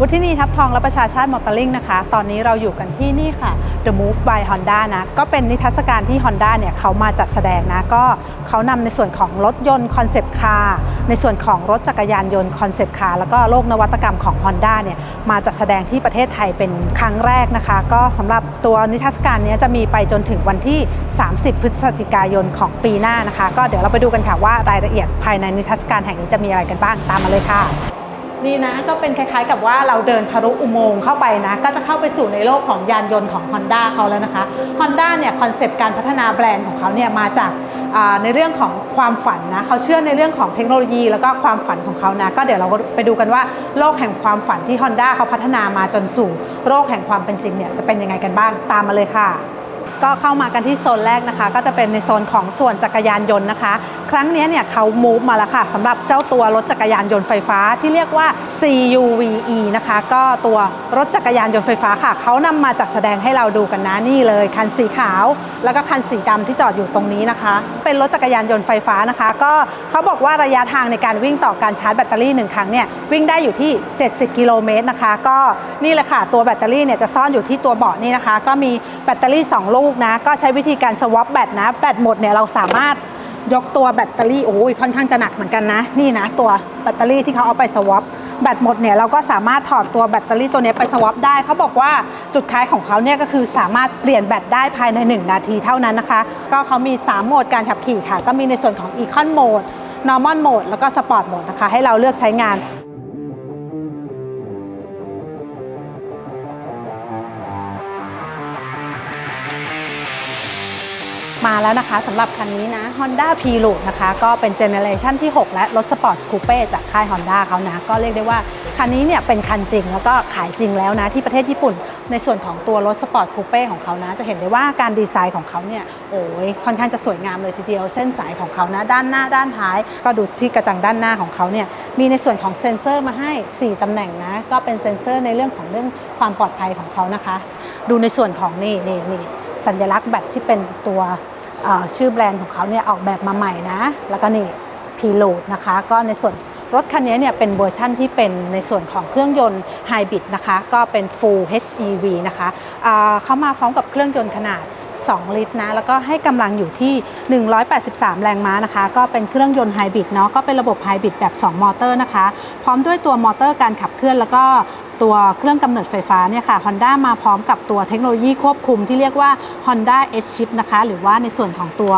วุฒินีทับทองและประชาชาติมอเตอร์ลิงนะคะ ตอนนี้เราอยู่กันที่นี่ค่ะ The Move by Honda นะ ก็เป็นนิทรรศการที่ Honda เนี่ยเขามาจัดแสดงนะ ก็เขานำในส่วนของรถยนต์คอนเซปต์คาร์ ในส่วนของรถจักรยานยนต์คอนเซปต์คาร์ แล้วก็โลกนวัตกรรมของ Honda เนี่ย มาจัดแสดงที่ประเทศไทยเป็นครั้งแรกนะคะ ก็สำหรับตัวนิทรรศการนี้จะมีไปจนถึงวันที่ 30 พฤศจิกายนของปีหน้านะคะ ก็เดี๋ยวเราไปดูกันค่ะว่ารายละเอียดภายในนิทรรศการแห่งนี้จะมีอะไรกันบ้าง ตามมาเลยค่ะ นี่นะก็เป็นคล้ายๆกับว่าเราเดินทะลุอุโมงค์เข้าไปนะ ก็จะเข้าไปสู่ในโลกของยานยนต์ของ Honda เขาแล้วนะคะ Honda เนี่ยคอนเซปต์การพัฒนาแบรนด์ของเขาเนี่ยมาจากในเรื่องของความฝันนะเขาเชื่อในเรื่องของเทคโนโลยี แล้วก็ความฝันของเขานะ ก็เดี๋ยวเราไปดูกันว่าโลกแห่งความฝันที่ Honda เขาพัฒนามาจนสู่โลกแห่งความเป็นจริงเนี่ยจะเป็นยังไงกันบ้างตามมาเลยค่ะ ก็เข้ามากันที่โซนแรกนะคะ ก็จะเป็นในโซนของส่วนจักรยานยนต์นะคะ ครั้งนี้เนี่ยเขามูฟมาแล้วค่ะสำหรับเจ้าตัวรถจักรยานยนต์ไฟฟ้าที่เรียกว่า CUVe นะคะ ก็ตัวรถจักรยานยนต์ไฟฟ้าค่ะเขานำมาจัดแสดงให้เราดูกันนะนี่เลย คันสีขาว แล้วก็คันสีดำที่จอดอยู่ตรงนี้นะคะ เป็นรถจักรยานยนต์ไฟฟ้านะคะ ก็เขาบอกว่าระยะทางในการวิ่งต่อการชาร์จแบตเตอรี่หนึ่งครั้งเนี่ยวิ่งได้อยู่ที่ 70 กิโลเมตรนะคะ ก็นี่แหละค่ะตัวแบตเตอรี่เนี่ยจะซ่อนอยู่ที่ตัวเบาะนี่นะคะ ก็มีแบตเตอรี่ 2 ลูกนะ ก็ใช้วิธีการสวอปแบตนะ แบตหมดเนี่ยเราสามารถยกตัวแบตเตอรี่โอ้ยค่อนข้างจะหนักเหมือนกันนะ นี่นะ ตัวแบตเตอรี่ที่เขาเอาไปสวอปแบตหมดเนี่ยเราก็สามารถถอดตัวแบตเตอรี่ตัวนี้ไปสวอปได้เขาบอกว่าจุดขายของเขาเนี่ยก็คือสามารถเปลี่ยนแบตได้ภายใน 1 นาทีเท่านั้นนะคะ ก็เขามี 3 โหมดการขับขี่ค่ะ ก็มีในส่วนของ Econ Mode Normal Mode แล้วก็ Sport Mode นะคะ ให้เราเลือกใช้งาน มาแล้วนะคะสำหรับคันนี้นะ Honda p r o นะคะ ก็เป็นเจเนเรชันที่ 6 และรถสปอร์ตคูเป้จากค่าย Honda เขานะ ก็เรียกได้ว่า คันนี้เนี่ยเป็นคันจริงแล้วก็ขายจริงแล้วนะ ที่ประเทศญี่ปุ่น ในส่วนของตัวรถสปอร์ตคูเป้ของเขานะ จะเห็นได้ว่าการดีไซน์ของเขาเนี่ยโอ้ยค่อนข้างจะสวยงามเลยทีเดียวเส้นสายของเขานะด้านหน้าด้านท้าย ก็ดูที่กระจังด้านหน้าของเขาเนี่ยมีในส่วนของเซ็นเซอร์มาให้ 4ตำแหน่งนะก็เป็นเซ็นเซอร์ในเรื่องของเรื่องความปลอดภัยของเขานะคะ ดูในส่วนของนี่นี่นี่สัญลักษณ์แบตที่เป็นตัว ชื่อแบรนด์ของเขาเนี่ยออกแบบมาใหม่นะ แล้วก็นี่พีโลดนะคะ ก็ในส่วนรถคันนี้เนี่ยเป็นเวอร์ชั่นที่เป็นในส่วนของเครื่องยนต์ไฮบริดนะคะ ก็เป็น Full HEV นะคะอ่าเขามาพร้อมกับเครื่องยนต์ขนาด 2 ลิตรนะ แล้วก็ให้กำลังอยู่ที่ 183 แรงม้านะคะ ก็เป็นเครื่องยนต์ไฮบริดเนาะ ก็เป็นระบบไฮบริดแบบ 2 มอเตอร์นะคะ พร้อมด้วยตัวมอเตอร์การขับเคลื่อน แล้วก็ตัวเครื่องกำเนิดไฟฟ้าเนี่ยค่ะ Honda มาพร้อมกับตัวเทคโนโลยีควบคุมที่เรียกว่า Honda S-Shift นะคะ หรือว่าในส่วนของตัว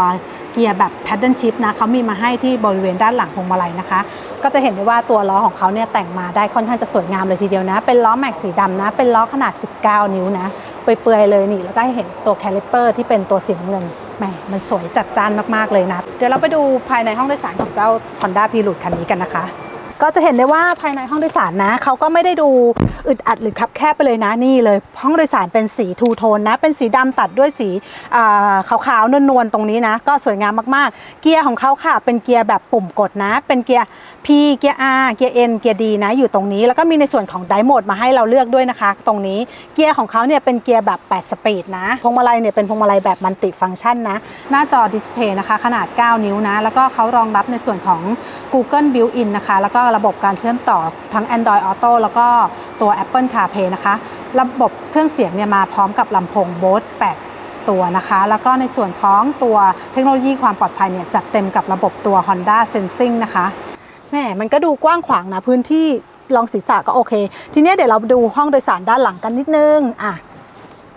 เกียร์แบบ Paddle Shift นะเขามีมาให้ที่บริเวณด้านหลังพวงมาลัยนะคะ ก็จะเห็นได้ว่าตัวล้อของเขาเนี่ยแต่งมาได้ค่อนข้างจะสวยงามเลยทีเดียวนะ เป็นล้อแม็กสีดำนะ เป็นล้อขนาด 19 นิ้วนะเปื่อยๆเลยนี่แล้วก็เห็นตัวแคลิปเปอร์ที่เป็นตัวสีน้ำเงินแหมมันสวยจัดจ้านมากๆเลยนะ เดี๋ยวเราไปดูภายในห้องโดยสารของเจ้า Honda p r e l u d e คันนี้กันนะคะ ก็จะเห็นได้ว่าภายในห้องโดยสารนะเขาก็ไม่ได้ดู อึดอัดหรือคับแคบไปเลยนะนี่เลยห้องโดยสารเป็นสีทูโทนนะ เป็นสีดำตัดด้วยสีขาวๆนวลๆตรงนี้นะ ก็สวยงามมากๆ เกียร์ของเขาค่ะ เป็นเกียร์แบบปุ่มกดนะ เป็นเกียร์ P เกียร์ R เกียร์ N เกียร์ D นะอยู่ตรงนี้ แล้วก็มีในส่วนของไดโหมดมาให้เราเลือกด้วยนะคะ ตรงนี้เกียร์ของเขาเนี่ยเป็นเกียร์แบบ 8 สปีดนะพวงมาลัยเนี่ยเป็นพวงมาลัยแบบมัลติฟังก์ชันนะ หน้าจอดิสเพย์นะคะ ขนาด 9 นิ้วนะ แล้วก็เขารองรับในส่วนของ Google Built-in นะคะ แล้วก็ระบบการเชื่อมต่อทั้ง Android Auto แล้วก็ตัว Apple CarPlay นะคะ ระบบเครื่องเสียงเนี่ยมาพร้อมกับลำโพง Bose 8 ตัวนะคะ แล้วก็ในส่วนของตัวเทคโนโลยีความปลอดภัยเนี่ยจัดเต็มกับระบบตัว Honda Sensing นะคะแหมมันก็ดูกว้างขวางนะพื้นที่รองศีรษะก็โอเค ทีนี้เดี๋ยวเราดูห้องโดยสารด้านหลังกันนิดนึงอะ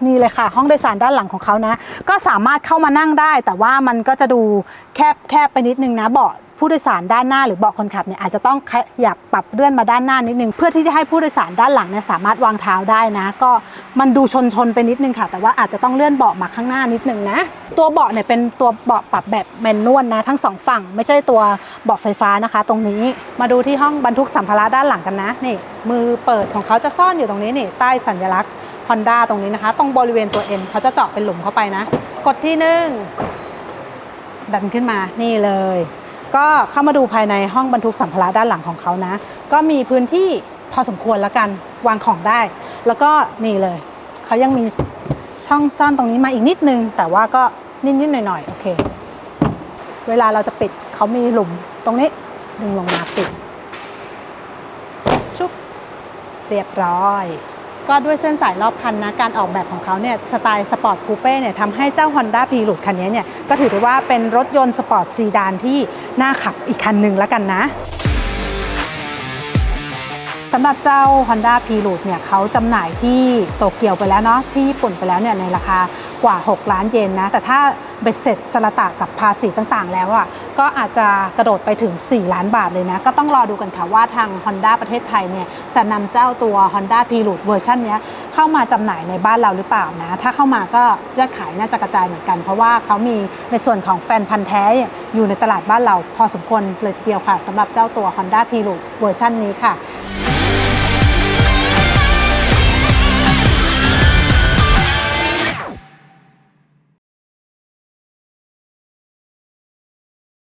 นี่เลยค่ะ ห้องโดยสารด้านหลังของเขานะ ก็สามารถเข้ามานั่งได้ แต่ว่ามันก็จะดูแคบแคบไปนิดนึงนะเบาะ ผู้โดยสารด้านหน้าหรือเบาะคนขับเนี่ยอาจจะต้องขยับปรับเลื่อนมาด้านหน้านิดนึงเพื่อที่จะให้ผู้โดยสารด้านหลังเนี่ยสามารถวางเท้าได้นะ ก็มันดูชนชนไปนิดนึงค่ะ แต่ว่าอาจจะต้องเลื่อนเบาะมาข้างหน้านิดนึงนะตัวเบาะเนี่ยเป็นตัวเบาะปรับแบบแมนนวลนะทั้งสองฝั่งไม่ใช่ตัวเบาะไฟฟ้านะคะ ตรงนี้มาดูที่ห้องบรรทุกสัมภาระด้านหลังกันนะนี่มือเปิดของเขาจะซ่อนอยู่ตรงนี้นี่ใต้สัญลักษณ์ Honda ตรงนี้นะคะ ตรงบริเวณตัว M เขาจะเจาะเป็นหลุมเข้าไปนะ กดที่หนึ่งดันขึ้นมานี่เลย ก็เข้ามาดูภายในห้องบรรทุกสัมภาระด้านหลังของเขานะ ก็มีพื้นที่พอสมควรแล้วกันวางของได้ แล้วก็นี่เลยเขายังมีช่องซ่อนตรงนี้มาอีกนิดนึง แต่ว่าก็นิดๆหน่อยๆโอเค เวลาเราจะปิดเขามีหลุมตรงนี้ดึงลงมาปิดชุบเรียบร้อย ก็ด้วยเส้นสายรอบคันนะการออกแบบของเขาเนี่ยสไตล์สปอร์ตคูเป้เนี่ยทำให้เจ้า Honda p r e l u d e คันนี้เนี่ยก็ถือได้ว่าเป็นรถยนต์สปอร์ตซีดานที่น่าขับอีกคันหนึ่งแล้วกันนะสำหรับเจ้า Honda p r e l u d e เนี่ยเขาจำหน่ายที่โตเกียวไปแล้วเนาะที่ญี่ปุ่นไปแล้วเนี่ยในราคา กว่า 6 ล้านเยนนะ แต่ถ้าเบ็ดเสร็จสละตะกับภาษีต่างๆ แล้วอะก็อาจจะกระโดดไปถึง 4 ล้านบาทเลยนะ ก็ต้องรอดูกันค่ะว่าทาง Honda ประเทศไทยเนี่ยจะนำเจ้าตัว Honda p r e l u d e เวอร์ชันนี้เข้ามาจำหน่ายในบ้านเราหรือเปล่านะ ถ้าเข้ามาก็ยอดขายน่าจะกระจายเหมือนกัน เพราะว่าเขามีในส่วนของแฟนพันธ์แท้อยู่ในตลาดบ้านเราพอสมควรเลยทีเดียวค่ะสำหรับเจ้าตัว Honda p r e l u d e เวอร์ชันนี้ค่ะ